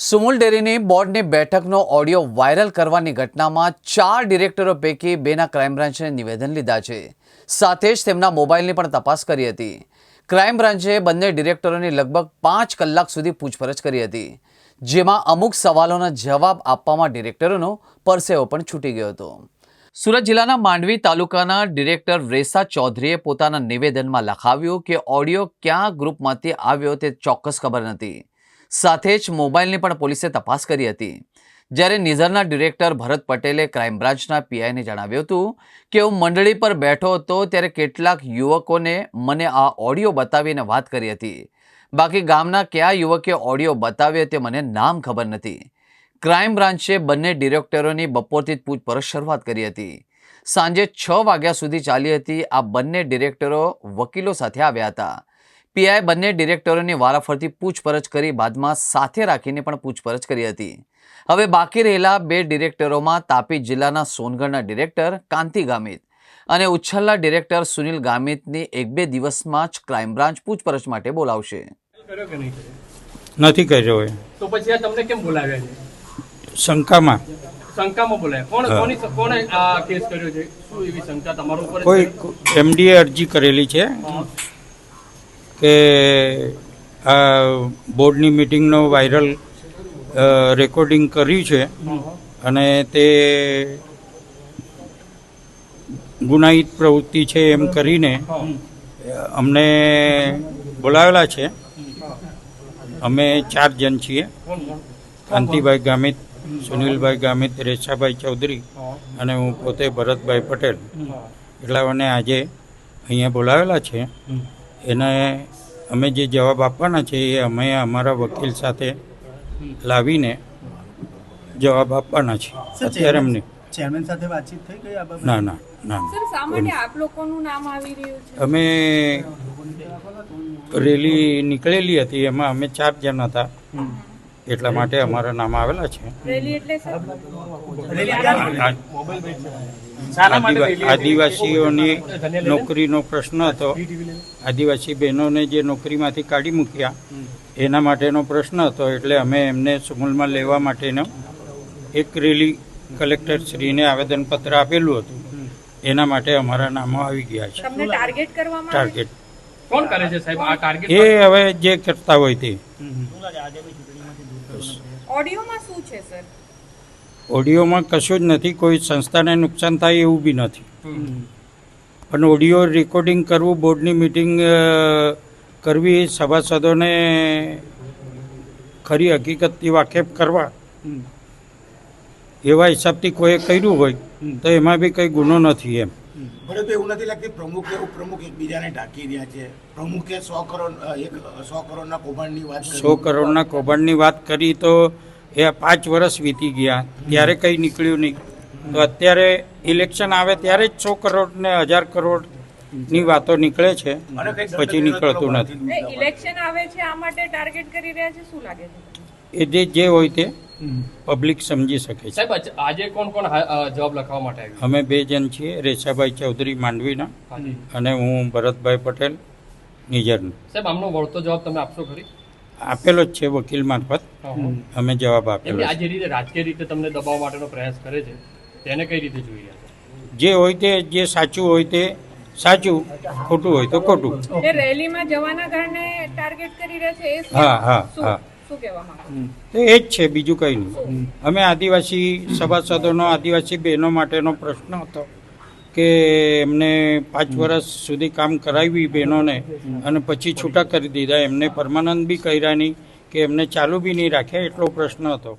સુમુલ ડેરીની બોર્ડની બેઠકનો audio viral કરવાની ઘટનામાં ચાર ડિરેક્ટરો પૈકી બેના ક્રાઇમ બ્રાન્ચે નિવેદન લીધા છે. સાથે જ તેમના મોબાઈલની પણ તપાસ કરી હતી. ક્રાઇમ બ્રાન્ચે બંને ડિરેક્ટરોની લગભગ પાંચ કલાક સુધી પૂછપરછ કરી હતી, જેમાં અમુક સવાલોના જવાબ આપવામાં ડિરેક્ટરોનો પરસેવો પણ છૂટી ગયો હતો. સુરત જિલ્લાના માંડવી તાલુકાના ડિરેક્ટર રેસા ચૌધરીએ પોતાના નિવેદનમાં લખાવ્યું કે ઓડિયો ક્યાં ગ્રુપમાંથી આવ્યો તે ચોક્કસ ખબર નથી. સાથે જ મોબાઈલની પણ પોલીસે તપાસ કરી હતી. જ્યારે નિઝરના ડિરેક્ટર ભરત પટેલે ક્રાઇમ બ્રાન્ચના પીઆઈને જણાવ્યું હતું કે હું મંડળી પર બેઠો હતો ત્યારે કેટલાક યુવકોને મને આ ઓડિયો બતાવીને વાત કરી હતી. બાકી ગામના કયા યુવકે ઓડિયો બતાવ્યો તે મને નામ ખબર નથી. ક્રાઇમ બ્રાન્ચે બંને ડિરેક્ટરોની બપોરથી જ પૂછપરછ શરૂઆત કરી હતી. સાંજે છ વાગ્યા સુધી ચાલી હતી આ બંને ડિરેક્ટરો વકીલો સાથે આવ્યા હતા. પીઆઈ બંને ડિરેક્ટરોની વારાફરતી પૂછપરછ કરી બાદમાં સાથે રાખીને પણ પૂછપરછ કરી હતી. હવે બાકી રહેલા બે ડિરેક્ટરોમાં તાપી જિલ્લાના સોનગઢના ડિરેક્ટર કાંતિ ગામિત અને ઉચ્છલના ડિરેક્ટર સુનિલ ગામિતની એક બે દિવસમાં જ ક્રાઇમ બ્રાન્ચ પૂછપરછ માટે બોલાવશે. કર્યો કે નહીં કર્યો? નથી કર્યો તો પછી આ તમને કેમ બોલાવ્યા છે? શંકામાં. શંકામાં બોલાવ્યા. કોણ કોની કોણે આ કેસ કર્યો છે? શું એવી શંકા તમારા ઉપર કોઈ એમડીએ અરજી કરેલી છે. કે આ બોર્ડની મિટિંગનો વાયરલ રેકોર્ડિંગ કર્યું છે અને તે ગુનાહિત પ્રવૃત્તિ છે એમ કરીને અમને બોલાવેલા છે. અમે ચાર જણ છીએ. કાંતિભાઈ ગામિત, સુનિલભાઈ ગામિત રેશાભાઈ ચૌધરી અને હું પોતે ભરતભાઈ પટેલ. એટલા મને આજે અહીંયા બોલાવેલા છે. એને અમે જે જવાબ આપવાના છે એ અમે અમારા વકીલ સાથે લાવીને જવાબ આપવાના છે. અત્યારે અમને ચેરમેન સાથે વાતચીત થઈ ગઈ આ ના ના ના સર શા આપ લોકોનું નામ આવી રહ્યું છે. અમે રેલી નીકળેલી હતી એમાં અમે ચાર જણ હતા. એટલા માટે અમારા નામ આવેલા છે? આદિવાસીઓની નોકરીનો પ્રશ્ન હતો. આદિવાસી બહેનોને જે નોકરીમાંથી કાઢી મૂક્યા એના માટેનો પ્રશ્ન હતો. એટલે અમે એમને સુમુલમાં લેવા માટેનો એક રેલી કલેક્ટર શ્રીને આવેદનપત્ર આપેલું હતું. એના માટે અમારા નામો આવી ગયા છે. Target target. કોણ કરે છે સાહેબ? આ ટાર્ગેટ એ હવે જે કરતા હોય તે. ઓડિયોમાં શું છે સર? ઓડિયોમાં કશું જ નથી કોઈ સંસ્થાને નુકસાન થાય એવું બી નથી. પણ ઓડિયો રેકોર્ડિંગ કરવું બોર્ડની મિટિંગ કરવી સભાસદોને ખરી હકીકતથી વાકેફ કરવા એવા હિસાબથી કોઈએ કર્યું હોય તો એમાં બી કંઈ ગુનો નથી એમ. મને તો એવું નથી લાગતું પ્રમુખ ઉપપ્રમુખ એકબીજાને ઢાંકી રહ્યા છે. પ્રમુખે સો કરોડ એક સો કરોડના કૌભાંડની વાત સો કરોડના કૌભાંડની વાત કરી તો એ પાંચ વર્ષ વીતી ગયા. ત્યારે કંઈ નીકળ્યું નહીં. તો અત્યારે ઇલેક્શન આવે ત્યારે જ સો કરોડ ને હજાર કરોડની વાતો નીકળે છે. પછી નીકળતું નથી. ઇલેક્શન આવે છે આ માટે ટાર્ગેટ કરી રહ્યા છે શું લાગે છે? એ જે જે હોય તે. પબ્લિક સમજી શકે છે. સાહેબ આજે કોણ કોણ જવાબ લખવા માટે આવ્યું? અમે બે જણ છીએ રેશાભાઈ ચૌધરી માંડવીના અને હું ભરતભાઈ પટેલ નિજરનો. સાહેબ આમનો વળતો જવાબ તમે આપશો ખરી? આપેલો જ છે વકીલ મારફત. અમે જવાબ આપેલો આ જે રીતે રાજકીય રીતે તમને દબાવવા માટેનો પ્રયાસ કરે છે તેને કઈ રીતે જોઈ રહ્યા છો? જે હોય તે જે સાચું હોય તે સાચું ખોટું હોય તો ખોટું. એ રેલીમાં જવાના કારણે ટાર્ગેટ કરી રહ્યા છે હા હા હા. એ જ છે બીજું કંઈ નહીં. અમે આદિવાસી સભાસદોનો આદિવાસી બહેનો માટેનો પ્રશ્ન હતો કે એમને પાંચ વર્ષ સુધી કામ કરાવી બહેનોને અને પછી છૂટા કરી દીધા. એમને પરમાનન્ટ બી કર્યા નહીં કે એમને ચાલુ બી નહીં રાખ્યા એટલો પ્રશ્ન હતો.